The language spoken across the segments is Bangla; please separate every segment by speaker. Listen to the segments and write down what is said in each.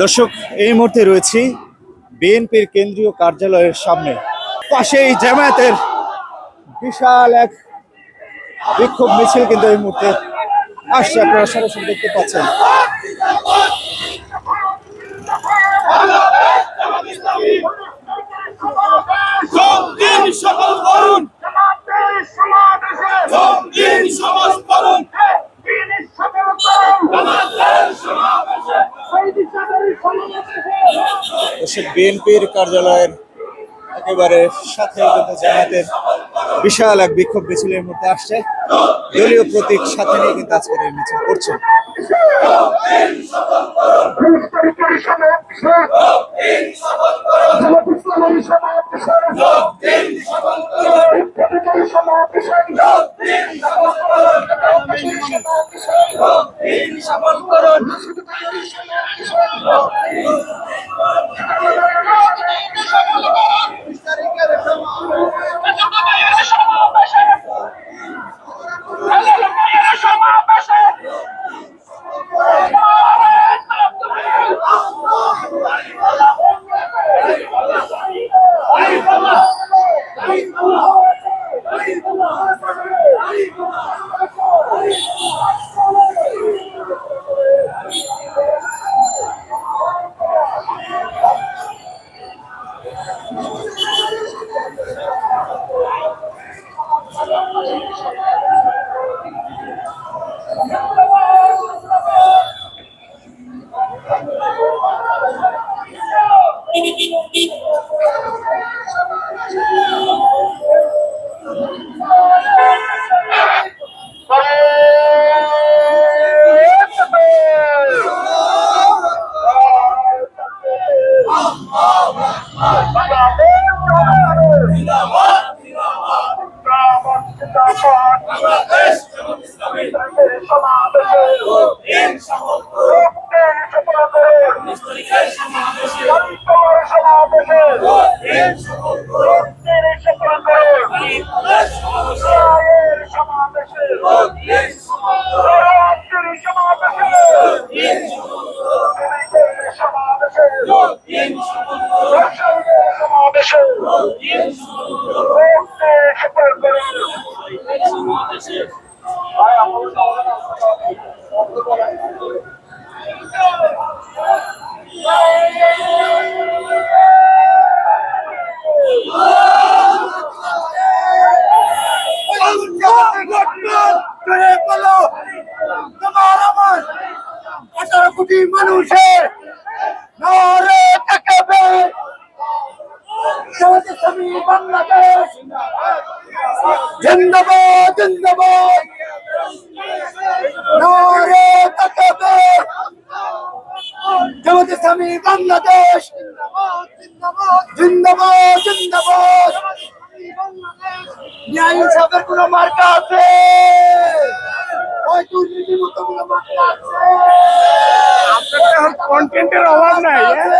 Speaker 1: দর্শক এই মুহূর্তে রয়েছি বিএনপির কেন্দ্রীয় কার্যালয়ের সামনে। পাশেই জামায়াতের বিশাল এক বিক্ষোভ মিছিল কিন্তু এই মুহূর্তে আসছে। আপনারা সরাসরি দেখতে পাচ্ছেন।
Speaker 2: সমাজ
Speaker 1: দর্শক বিএনপির কার্যালয়ের একেবারে সাথে জামাতের বিশাল এক বিক্ষোভ মিছিলের মধ্যে আসছে। দলীয় প্রতীক সাথে নিয়ে কিন্তু আজকের এই মিছিল করছে।
Speaker 2: সফল করুন
Speaker 3: আঠারো ইসলামী বাংলাদেশ। জিন্দাবাদ জিন্দাবাদ। নারে তাকাবে। জামাতে ইসলামী বাংলাদেশ। জিন্দাবাদ জিন্দাবাদ। ন্যায় ইনসাফের কোন মার্কা আছে?
Speaker 2: কন্টেন্টের অভাব নাই
Speaker 3: কুঞ্জি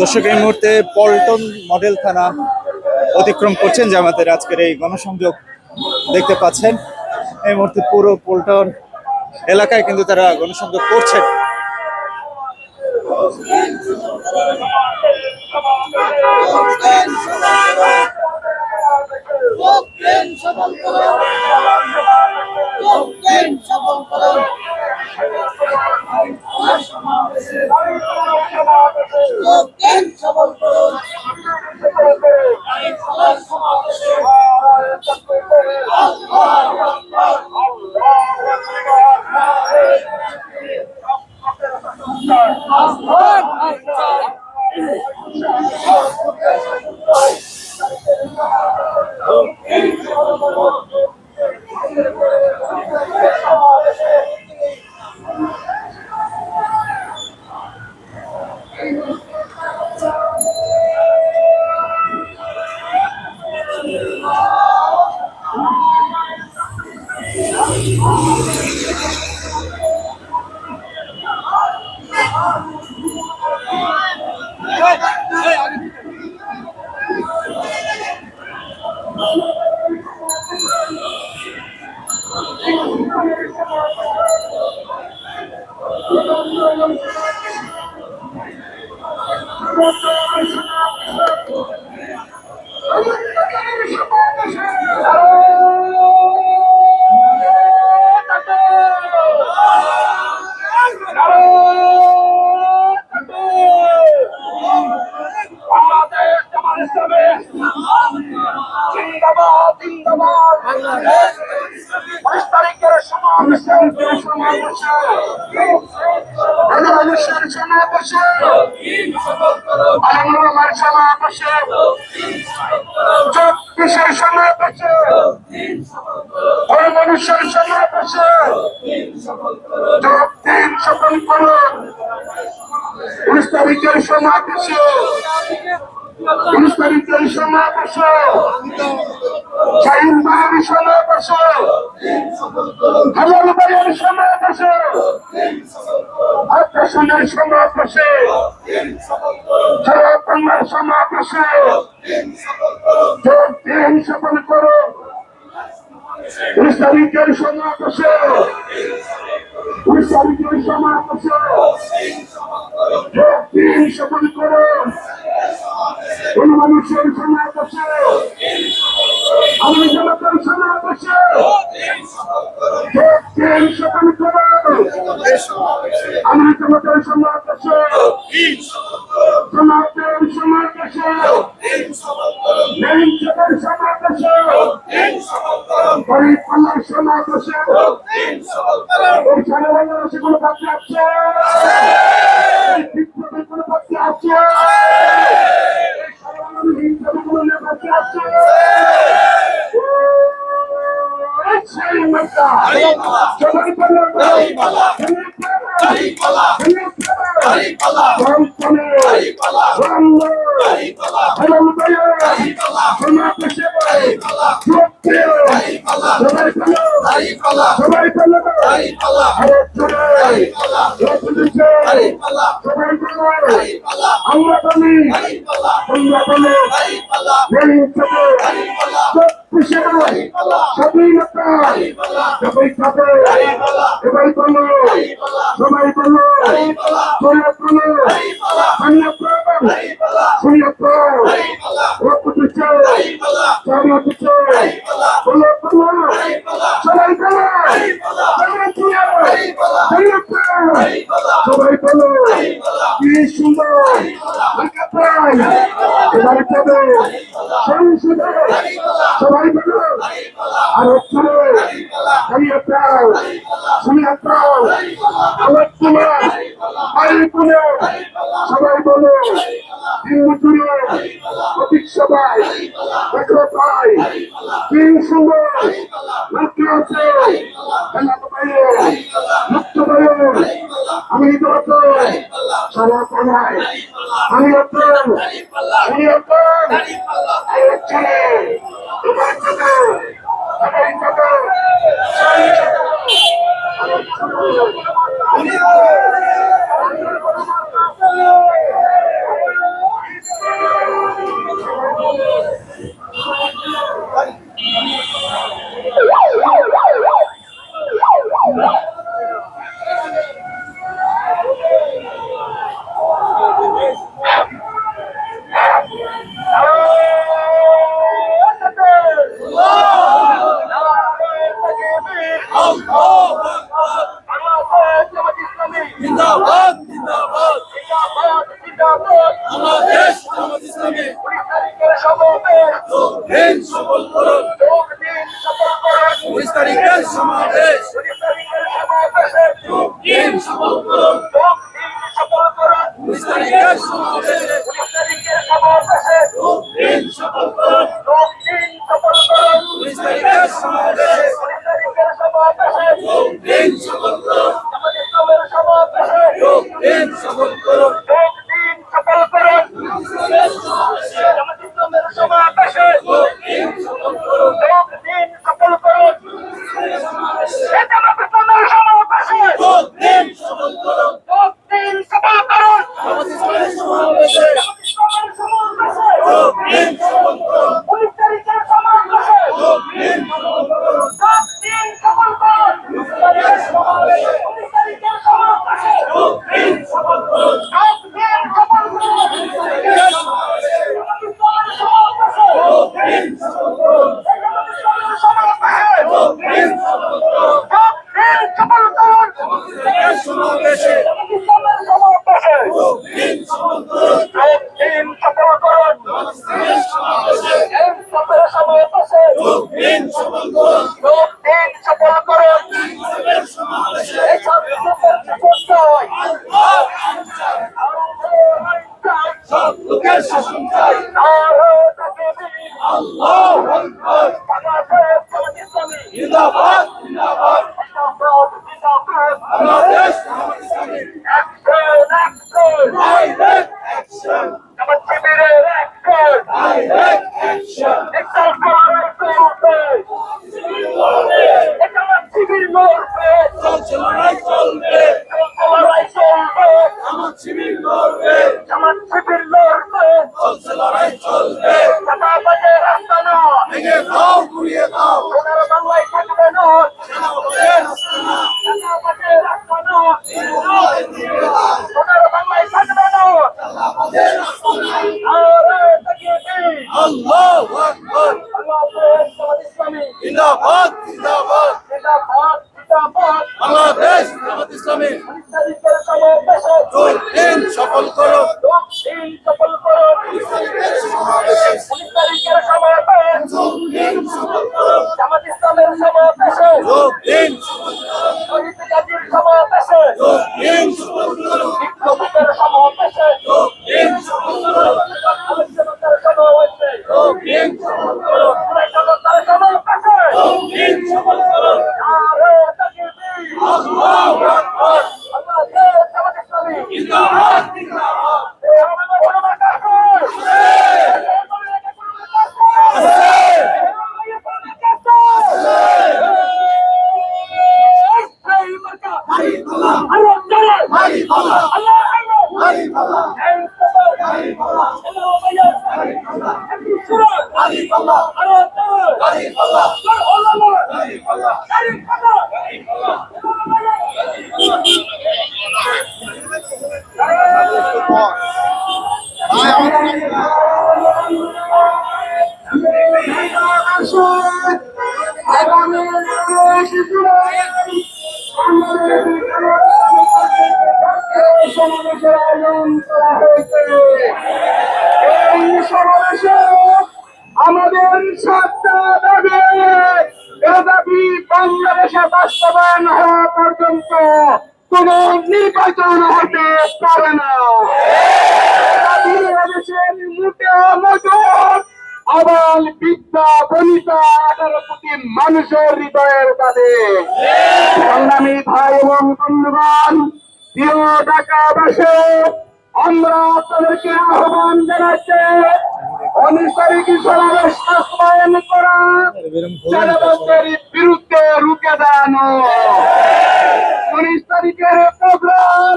Speaker 1: দর্শক, এই মুহূর্তে পল্টন মডেল থানা অতিক্রম করছেন জামাতের আজকের এই গণসংযোগ দেখতে পাচ্ছেন। এই মুহূর্তে পুরো পল্টন এলাকায় কিন্তু তারা গণসংযোগ করছেন।
Speaker 4: সবল করুন লোকজন সবল করুন লোকজন সবল করুন সমাবেশে সমাবেশে মানুষের সমাবেশে আমার সমাবেশে চব্বিশের সমাবেশে ওই মানুষের সমাবেশে দিন সফল করো উনিশ তারিখের সমাবেশে উনিশ তারিখের সমাবেশে শাহিন বাহিনী সমাবেশে হালাল বাহিনীর সমাবেশে আত্মসনের সমাবেশে সারা বাংলার সমাবেশে যোগ দিন সফল করো তারিখের সমাবেশে উনিশ তারিখের সমাবেশে যোগ দিন সফল করো কোন মানুষের সমাবেশে আমি জনতার সমাবেশে যোগ দিন সফল করো আমি জনতার সমাবেশে সমাবেশে নেইঞ্চের সমাবেশে পরিপাল্লার সমাবেশে এই সাধারণ সেগুলো বাকি আছে এই বিপ্লবের কোনো বাকি আছে এই সাধারণ হিংসাগুলো বাকি আছে এই সেই নেতা জবাই পাল্লা জবাই পাল্লা আমরা বলি আমরা বলি স্বাধীনতা সবাই খাবে এবার বলো সবাই বলো সবাই বলো আমি আপনার রক্ত চাই চামড়া চাই বলো বলো সবাই বলো সবাই বলো কি সুন্দর তবে সংসদে সবাই বলো আর চলো সবাই বলো অধিক সবাই পাই কি সুন্দর নাট্য আছে। মুক্ত আমি তো সারা পাড়ায় আমি আপনার আমি আপনার
Speaker 2: জিন্দাবাদ জিন্দাবাদ। জিন্দাবাদ জামাত ইসলামী Mission.
Speaker 4: It's নিরাপদ
Speaker 2: বাংলাদেশ
Speaker 4: সমাবেশের আয়োজন করা হয়েছে এই সমাবেশে আমাদের সাতটা দাবি এ দাবি বাংলাদেশে বাস্তবায়ন হওয়া পর্যন্ত কোন নির্বাচন হতে পারে না দাবি এদেশের আবাল বিদ্যা বনিতা এগারো কোটি মানুষের হৃদয়ের কাছে। সংগ্রামী ভাই এবং বন্ধুগণ, প্রিয় ঢাকাবাসী, আমরা আপনাদেরকে আহ্বান জানাচ্ছি অনুসারীকে সমাবেশ বাস্তবায়ন করা, চাঁদাবাজদের বিরুদ্ধে রুখে দাঁড়ানো। উনিশ তারিখের প্রোগ্রাম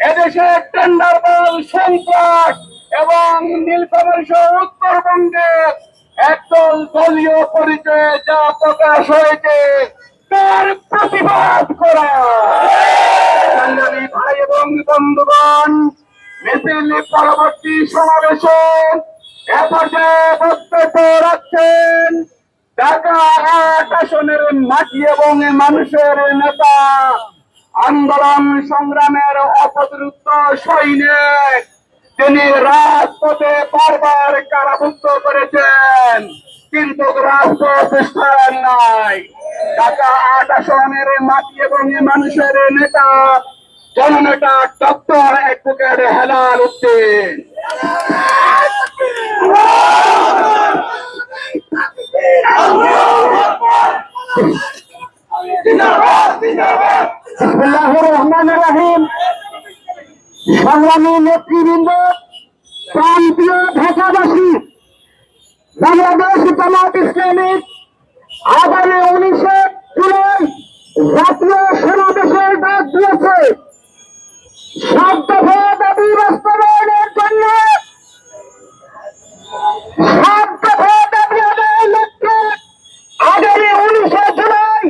Speaker 4: এদেশের টেন্ডার বল সংকট এবং নীলকমল সহ উত্তরবঙ্গের একদল দলীয় পরিচয়ে যা প্রকাশ হয়েছে, তার প্রতিবাদ করা। ভাই এবং বন্ধুগণ, মিছিল পরবর্তী সমাবেশে এপর্যে বক্তব্য রাখছেন ঢাকা আট আসনের মাটি এবং মানুষের নেতা। আন্দোলন সংগ্রামের অপদ্রুত সৈনিক। তিনি রাজপথে বারবার কারাবুদ্ধ করেছেন কিন্তু রাজপথ নাই। ঢাকা আট আসনের মাটি এবং মানুষের নেতা
Speaker 5: জননেতা ডক্টর অ্যাডভোকেট হেলাল উদ্দিন। রহমান রাহিম। সংগ্রামী নেতৃবৃন্দ, প্রান্তীয় ঢাকাবাসী বাংলাদেশ জামাত ইসলামিক আগামী উনিশে জুলাই জাতীয় সমাবেশের ডাক দিয়েছে। সাত দফা দাবি বাস্তবায়নের জন্য সাত দফা দাবি আদায়ের লক্ষ্যে আগামী উনিশে জুলাই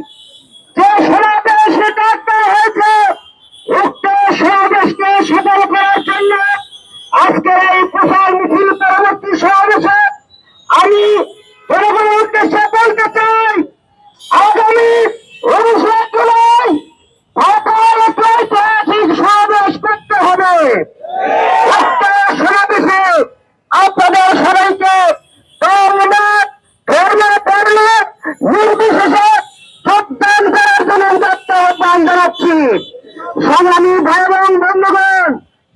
Speaker 5: যে সমাবেশ ডাক দেওয়া হয়েছে উক্ত সমাবেশকে সফল করার জন্য আজকের এই প্রচার মিছিল পরবর্তী সমাবেশে আমি জনগণের উদ্দেশ্যে বলতে চাই আগামী উনিশে জুলাই ঢাকার একটি ঐতিহাসিক সমাবেশ করতে হবে উক্ত সমাবেশে আপনাদের সবাইকে ধর্ম ধর্ম ধর্ম নির্বিশেষে যোগদান করার জন্য দত্ত আহ্বান জানাচ্ছি সংগ্রামী ভাই এবং বন্ধুগণ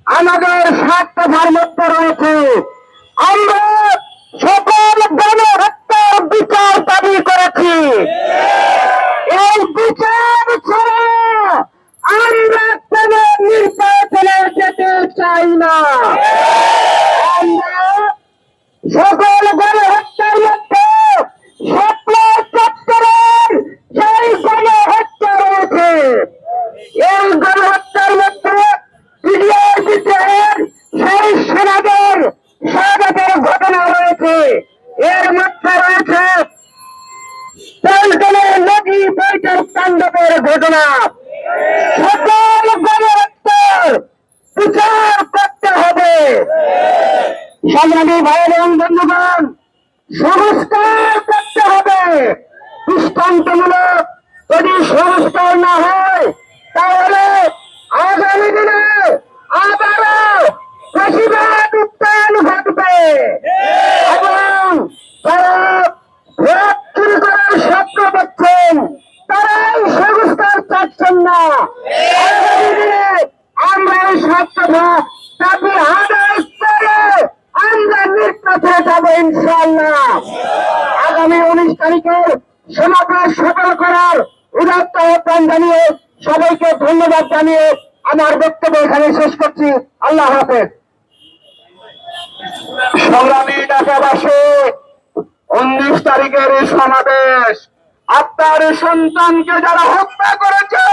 Speaker 5: আমাদের সাত কথার মধ্যে রয়েছে আমরা সকল গণহত্যার বিচার দাবি করেছি এই বিচার ছাড়া আমরা কোন নির্বাচনে যেতে চাই না আমরা সকল গণহত্যার মধ্যে স্বপ্ন চত্বরের সেই গণহত্যা রয়েছে এই গণহত্যার মধ্যে পিডিআর বিদ্রোহের সেই সেনাদের স্বাগতের ঘটনা রয়েছে এর মধ্যে রয়েছে পল্টনের নদী বৈঠক তাণ্ডবের ঘটনা সকল গণহত্যার বিচার করতে হবে সংগ্রামী ভাই এবং বন্ধুগণ, সংস্কার করতে হবে। দৃষ্টান্তমূলক যদি সংস্কার না হয়, তাহলে আগামী দিনে আবারও বেশিরভাগ উত্থান ঘটবে। এবং যারা ভোট করার স্বপ্ন দেখছেন, তারাই সংস্কার চাচ্ছেন না। আগামী দিনে আমরা এই স্বপ্ন দাবি আদায় আমরা নির্বাচনে যাব ইনশাল্লাহ আগামী উনিশ তারিখের সমাবেশ সফল করার উদাত্ত আহ্বান জানিয়ে সবাইকে ধন্যবাদ জানিয়ে আমার বক্তব্য এখানে শেষ করছি। আল্লাহ হাফেজ। সংগ্রামী ঢাকাবাসী উনিশ তারিখের সমাবেশ আপনার সন্তানকে যারা হত্যা করেছে,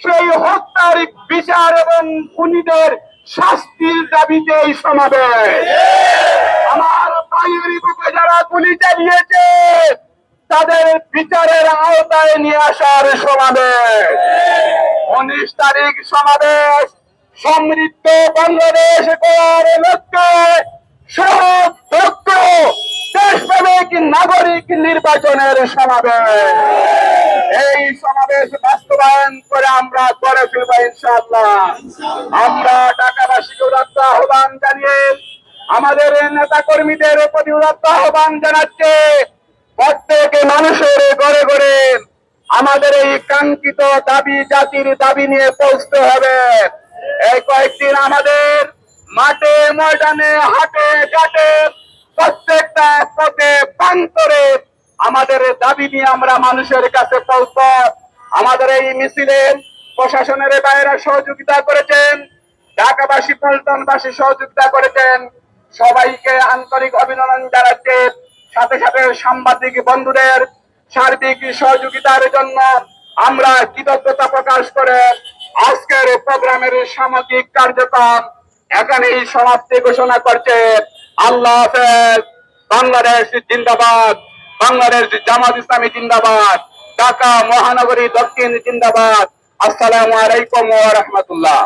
Speaker 5: সেই হত্যার বিচার এবং খুনিদের শাস্তির দাবিতে এই সমাবেশ। আমার ভাইয়ের বুকে যারা গুলি চালিয়েছে, তাদের বিচারের আওতায় নিয়ে আসার সমাবেশ। উনিশ তারিখ সমাবেশ, সমৃদ্ধ বাংলাদেশ করার লক্ষ্যে সহজ, দক্ষ, দেশপ্রেমিক নাগরিক নির্বাচনের সমাবেশ। এই সমাবেশ বাস্তবায়ন করে আমরা করে ফেলব ইনশাআল্লাহ। আমরা ঢাকাবাসীকে উদাত্ত আহ্বান জানিয়ে আমাদের নেতা কর্মীদের প্রতি উদাত্ত আহ্বান জানাচ্ছে। প্রত্যেক মানুষের ঘরে ঘরে আমাদের এই কাঙ্ক্ষিত দাবি, জাতির দাবি নিয়ে পৌঁছতে হবে। এই কয়েকদিন আমাদের মাঠে, ময়দানে, হাটে, ঘাটে প্রত্যেকটা পথে প্রান্তরে আমাদের দাবি নিয়ে আমরা মানুষের কাছে পৌঁছব। আমাদের এই মিছিলে প্রশাসনের বাইরে সহযোগিতা করেছেন, ঢাকাবাসী, পল্টনবাসী সহযোগিতা করেছেন। সবাইকে আন্তরিক অভিনন্দন জানাচ্ছে। সাথে সাথে সাংবাদিক বন্ধুদের সার্বিক সহযোগিতার জন্য আমরা কৃতজ্ঞতা প্রকাশ করে আজকের প্রোগ্রামের সামাজিক কার্যক্রম এখানেই সমাপ্তি ঘোষণা করছে। আল্লাহ হাফেজ। বাংলাদেশ জিন্দাবাদ। বাংলাদেশ জামাত ইসলামী জিন্দাবাদ ঢাকা মহানগরী দক্ষিণ জিন্দাবাদ। আসসালামু আলাইকুম ওয়া রাহমাতুল্লাহ।